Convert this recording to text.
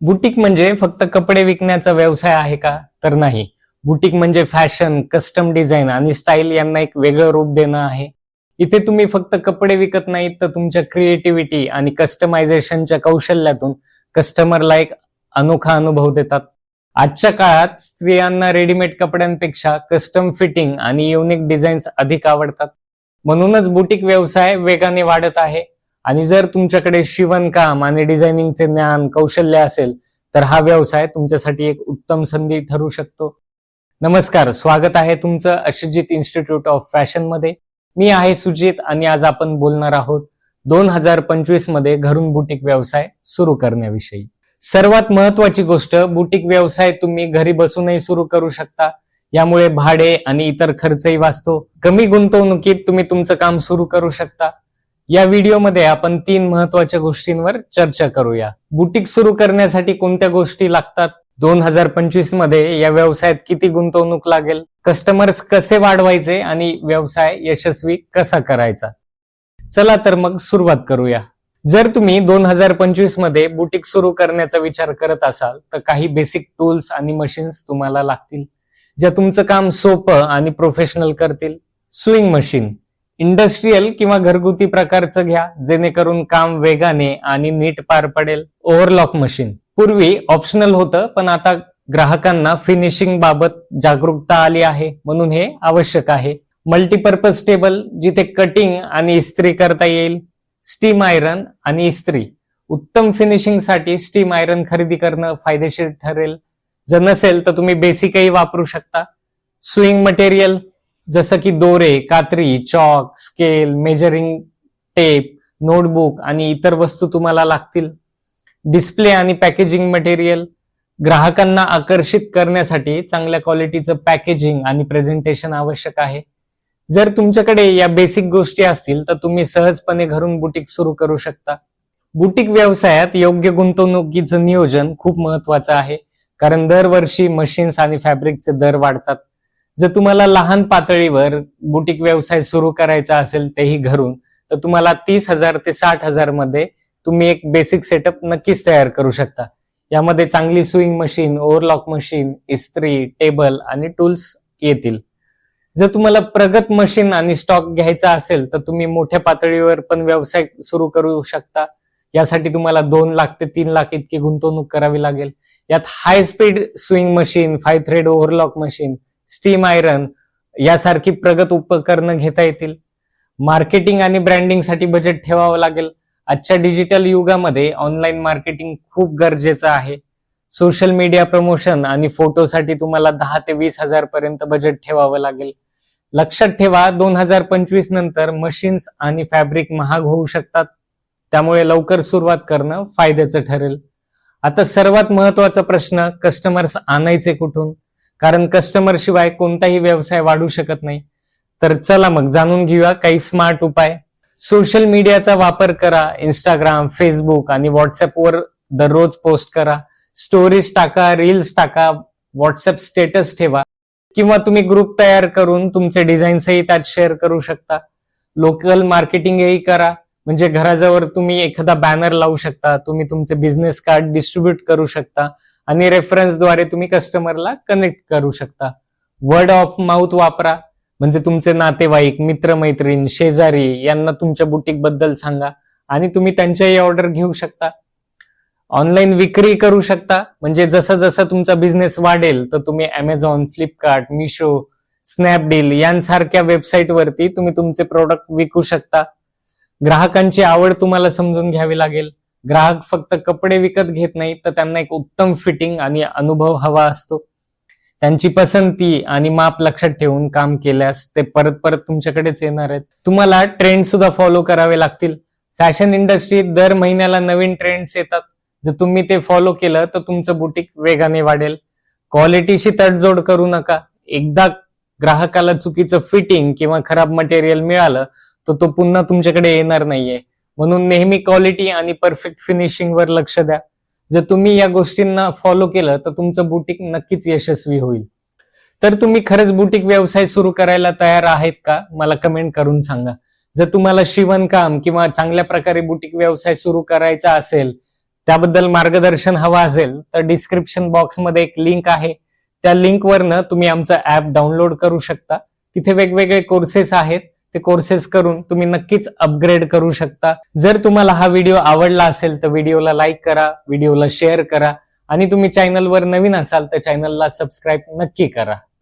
Boutique म्हणजे फक्त कपडे विकण्याचा व्यवसाय आहे का? तर नाही. बुटीक म्हणजे फॅशन कस्टम डिझाईन आणि स्टाईल यांना एक वेगळं रूप देणं आहे. इथे तुम्ही फक्त कपडे विकत नाहीत तर तुमच्या क्रिएटिव्हिटी आणि कस्टमायझेशनच्या कौशल्यातून कस्टमरला एक अनोखा अनुभव देतात. आजच्या काळात स्त्रियांना रेडीमेड कपड्यांपेक्षा कस्टम फिटिंग आणि युनिक डिझाईन्स अधिक आवडतात. म्हणूनच बुटीक व्यवसाय वेगाने वाढत आहे. आणि जर तुमच्याकडे शिवणकाम आणि डिझायनिंगचे ज्ञान कौशल्य असेल तर हा व्यवसाय तुमच्यासाठी एक उत्तम संधी ठरू शकतो. नमस्कार स्वागत आहे तुमचं अशिजित इन्स्टिट्यूट ऑफ फॅशनमध्ये. मी आहे सुजित आणि आज आपण बोलणार आहोत दोन हजार पंचवीसमध्ये घरून बुटीक व्यवसाय सुरू करण्याविषयी. सर्वात महत्वाची गोष्ट बुटीक व्यवसाय तुम्ही घरी बसूनही सुरू करू शकता. यामुळे भाडे आणि इतर खर्चही वाचतो. कमी गुंतवणुकीत तुम्ही तुमचं काम सुरू करू शकता. या व्हिडिओमध्ये आपण तीन महत्त्वाच्या गोष्टींवर चर्चा करूया. बुटीक सुरू करण्यासाठी कोणत्या गोष्टी लागतात? दोन हजार पंचवीसमध्ये या व्यवसायात किती गुंतवणूक लागेल? कस्टमर्स कसे वाढवायचे आणि व्यवसाय यशस्वी कसा करायचा? चला तर मग सुरुवात करूया. जर तुम्ही दोन हजार पंचवीसमध्ये बुटीक सुरू करण्याचा विचार करत असाल तर काही बेसिक टूल्स आणि मशीन्स तुम्हाला लागतील ज्या तुमचं काम सोपं आणि प्रोफेशनल करतील. स्विंग मशीन इंडस्ट्रीयल किंवा घरगुती प्रकारचं घ्या जेणेकरून काम वेगाने आणि नीट पार पडेल. ओव्हरलॉक मशीन पूर्वी ऑप्शनल होतं पण आता ग्राहकांना फिनिशिंग बाबत जागरूकता आली आहे म्हणून हे आवश्यक आहे. मल्टीपर्पज टेबल जिथे कटिंग आणि इस्त्री करता येईल. स्टीम आयरन आणि इस्त्री. उत्तम फिनिशिंगसाठी स्टीम आयरन खरेदी करणं फायदेशीर ठरेल. जर नसेल तर तुम्ही बेसिकही वापरू शकता. स्विंग मटेरियल जसं की दोरे कात्री chalk scale measuring tape notebook आणि इतर वस्तू तुम्हाला लागतील. डिस्प्ले आणि पॅकेजिंग मटेरियल ग्राहकांना आकर्षित करण्यासाठी चांगल्या क्वालिटीचं पॅकेजिंग आणि प्रेझेंटेशन आवश्यक आहे. जर तुमच्याकडे या बेसिक गोष्टी असतील तर तुम्ही सहजपणे घरून बुटीक सुरू करू शकता. बुटीक व्यवसायात योग्य गुंतवणुकीचं नियोजन खूप महत्वाचं आहे कारण दरवर्षी मशीन्स आणि फॅब्रिकचे दर वाढतात. जर तुम्हाला लहान पातळीवर बुटीक व्यवसाय सुरू करायचा असेल तेही घरून तर तुम्हाला तीस हजार ते साठ हजारमध्ये तुम्ही एक बेसिक सेटअप नक्कीच तयार करू शकता. यामध्ये चांगली स्विंग मशीन ओव्हरलॉक मशीन इस्त्री टेबल आणि टूल्स येतील. जर तुम्हाला प्रगत मशीन आणि स्टॉक घ्यायचा असेल तर तुम्ही मोठ्या पातळीवर पण व्यवसाय सुरू करू शकता. यासाठी तुम्हाला दोन लाख ते तीन लाख इतकी गुंतवणूक करावी लागेल. यात high speed sewing machine five thread overlock machine steam iron यासारखी प्रगत उपकरणं घेता येतील. मार्केटिंग आणि ब्रँडिंगसाठी बजेट ठेवावं लागेल. आजच्या डिजिटल युगामध्ये ऑनलाईन मार्केटिंग खूप गरजेचं आहे. सोशल मीडिया प्रमोशन आणि फोटोसाठी तुम्हाला दहा ते वीस हजार पर्यंत बजेट ठेवावं लागेल. लक्षात ठेवा दोन हजार पंचवीस नंतर मशीन्स आणि फॅब्रिक महाग होऊ शकतात. त्यामुळे लवकर सुरुवात करणं फायद्याचं ठरेल. आता सर्वात महत्त्वाचा प्रश्न कस्टमर्स आणायचे कुठून? कारण कस्टमर शिवाय कोणताही व्यवसाय वाढू शकत नाही. तर चला मग जाणून घेऊया काही स्मार्ट उपाय. सोशल मीडियाचा वापर करा. इंस्टाग्राम फेसबुक आणि व्हॉट्सअपवर दररोज पोस्ट करा. स्टोरीज टाका रील्स टाका व्हॉट्सअप स्टेटस ठेवा. किंवा तुम्ही ग्रुप तयार करून तुमचे डिझाईन्सही त्यात शेअर करू शकता. लोकल मार्केटिंगही करा. म्हणजे घराजवळ तुम्ही एखादा बॅनर लावू शकता. तुम्ही तुमचे बिझनेस कार्ड डिस्ट्रीब्युट करू शकता. आणि रेफरन्सद्वारे तुम्ही कस्टमरला कनेक्ट करू शकता. वर्ड ऑफ माउथ वापरा. म्हणजे तुमचे नातेवाईक मित्रमैत्रीण शेजारी यांना तुमच्या बुटीकबद्दल सांगा. आणि तुम्ही त्यांच्याही ऑर्डर घेऊ शकता. ऑनलाईन विक्री करू शकता. म्हणजे जसं जसं तुमचा बिझनेस वाढेल तर तुम्ही अमेझॉन फ्लिपकार्ट मिशो स्नॅपडील यांसारख्या वेबसाईटवरती तुम्ही तुमचे प्रोडक्ट विकू शकता. ग्राहकांची आवड तुम्हाला समजून घ्यावी लागेल. ग्राहक फक्त कपडे विकत घेत नाही तर त्यांना एक उत्तम फिटिंग आणि अनुभव हवा असतो. त्यांची पसंती आणि माप लक्षात ठेवून काम केल्यास ते परत परत तुमच्याकडेच येणार आहेत. तुम्हाला ट्रेंड सुद्धा फॉलो करावे लागतील. फॅशन इंडस्ट्रीत दर महिन्याला नवीन ट्रेंड्स येतात. जर तुम्ही ते फॉलो केलं तर तुमचं बुटीक वेगाने वाढेल. क्वालिटीशी तडजोड करू नका. एकदा ग्राहकाला चुकीचं फिटिंग किंवा खराब मटेरियल मिळालं तर तो पुन्हा तुमच्याकडे येणार नाहीये. म्हणून नेहमी क्वालिटी आणि परफेक्ट फिनिशिंग वर लक्ष द्या. जर तुम्ही या गोष्टींना फॉलो केलं तर तुमचं बुटीक नक्कीच यशस्वी होईल. तर तुम्ही खरंच बुटीक व्यवसाय सुरू करायला तयार आहेत का? मला कमेंट करून सांगा. जर तुम्हाला शिवणकाम किंवा चांगल्या प्रकारे बुटीक व्यवसाय सुरू करायचा असेल त्याबद्दल मार्गदर्शन हवं असेल तर डिस्क्रिप्शन बॉक्समध्ये एक लिंक आहे. त्या लिंकवरनं तुम्ही आमचं ऍप डाउनलोड करू शकता. तिथे वेगवेगळे कोर्सेस आहेत. ते कोर्सेस करून तुम्ही नक्कीच अपग्रेड करू शकता. जर तुम्हाला हा व्हिडिओ आवडला असेल तर व्हिडिओला लाईक करा व्हिडिओला शेअर करा. आणि तुम्ही चॅनलवर नवीन असाल तर चॅनलला सबस्क्राईब नक्की करा.